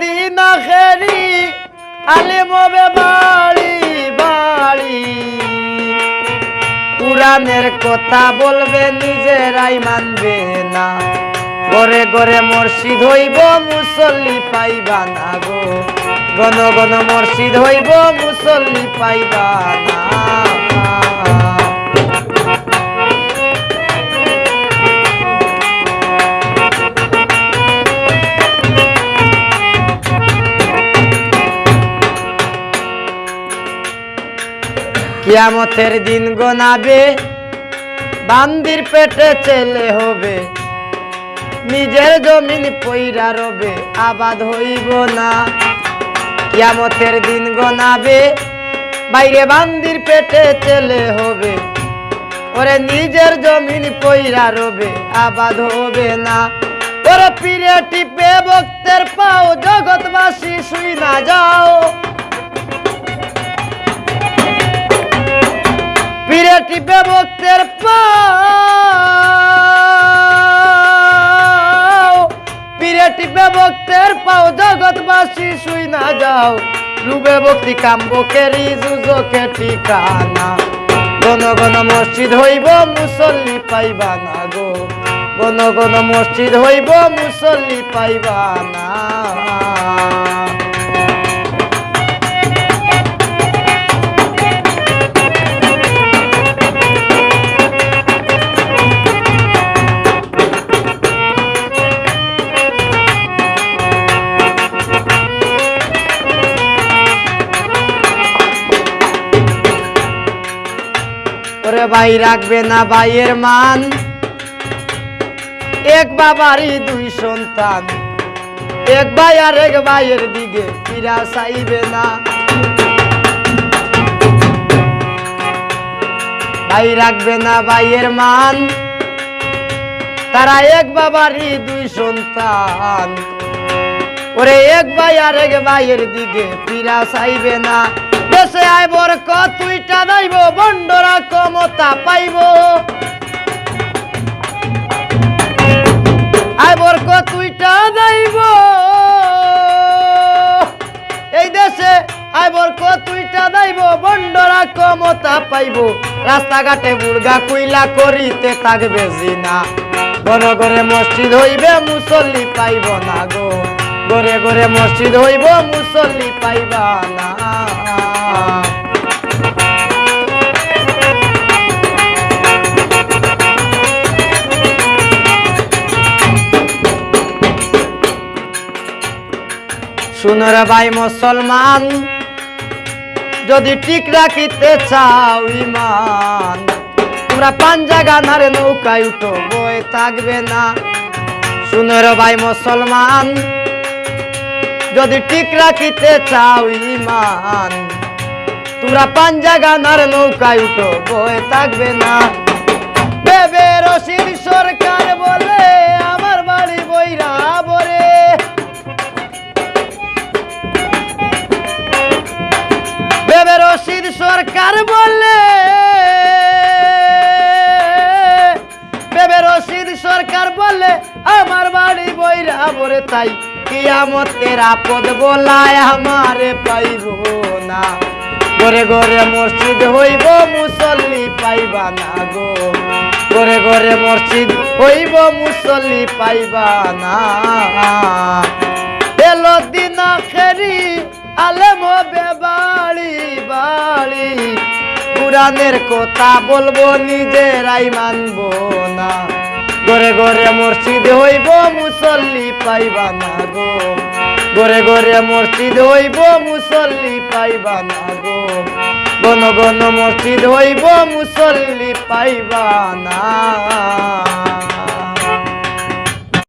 দিন আখেরি আলেম হবে বাড়ি বাড়ি। কোরআনের কথা বলবে, নিজেরাই মানবে না। গড়ে গড়ে মসজিদ হইব, মুসল্লি পাইবা না গো। গণ গণ মসজিদ হইব, মুসল্লি পাইবা না। কিয়ামতের দিন গোনাবে, বান্দির পেটে ছেলে হবে, নিজের জমিন পইরা রবে, আবাদ হইব না। কিয়ামতের দিন গোনাবে, বাইরে বান্দির পেটে ছেলে হবে, ওরে নিজের জমিন পইরা রবে, আবাদ হবে না। ওরে পিরে টিপে ভক্তের পাও, জগৎবাসী শুই না যাও। টিপে ভক্তের পাও। পিরে টিপে ভক্তের পাও, জগৎবাসী শুই না যাও। রুবে ভক্তি কাম্বকেরি যুজকে ঠিকানা। গণ গণ মসজিদ হইব, মুসল্লি পাইবা না গো। গণ গণ মসজিদ হইব, মুসল্লি পাইবা না। ওরে ভাই রাখবে না ভাইয়ের মান। এক বাবারই দুই সন্তান। এক ভাই আর এক ভাইয়ের দিকে ফিরা চাইবে না। ভাই রাখবে না ভাইয়ের মান। তারা এক বাবারই দুই সন্তান। ওরে এক ভাই আর এক ভাইয়ের দিকে ফিরা চাইবে না। দেশে আইবর কতুইটা দাইব বন্ডরা ক্ষমতা পাইব। আইবর কতুইটা দাইব এই দেশে আইবর কতুইটা দাইব বন্ডরা ক্ষমতা পাইব। রাস্তাঘাটে বুর্গা কুইলা করিতে থাকবে জিনা। ঘরে ঘরে মসজিদ হইবে, মুসল্লি পাইব না গো। ঘরে ঘরে মসজিদ হইব, মুসল্লি পাইবা না। শুনরে ভাই মুসলমান, যদি ঠিক রাখিতে চাও ইমান তোমরা পাঞ্জা গানার নৌকায় উঠো বই থাকবে না। শুনের ভাই মুসলমান, যদি ঠিক রাখিতে চাও ইমান তোমরা পাঞ্জা গানার নৌকায় উঠো বই থাকবে না। বেবে রশিদ সরকার সরকার বলে? বেবে রশিদ সরকার বলে, আমার বাড়ি বইরা বরে তাই কিয়ামতের আপদ বলায় আমারে পাইব না। ঘরে ঘরে মসজিদ হইব, মুসল্লি পাইবা না গো। ঘরে ঘরে মসজিদ হইব, মুসল্লি পাইবা না। এলো দিন খেরি আলেম হবে বাড়ি। পুরাণের কথা বলব, নিজেরাই মানবো না। ঘরে ঘরে মসজিদ হইব, মুসল্লি পাইবা না গো। ঘরে ঘরে মসজিদ হইব, মুসল্লি পাইবা না গো। গণ গণ মসজিদ হইব, মুসল্লি পাইবা না।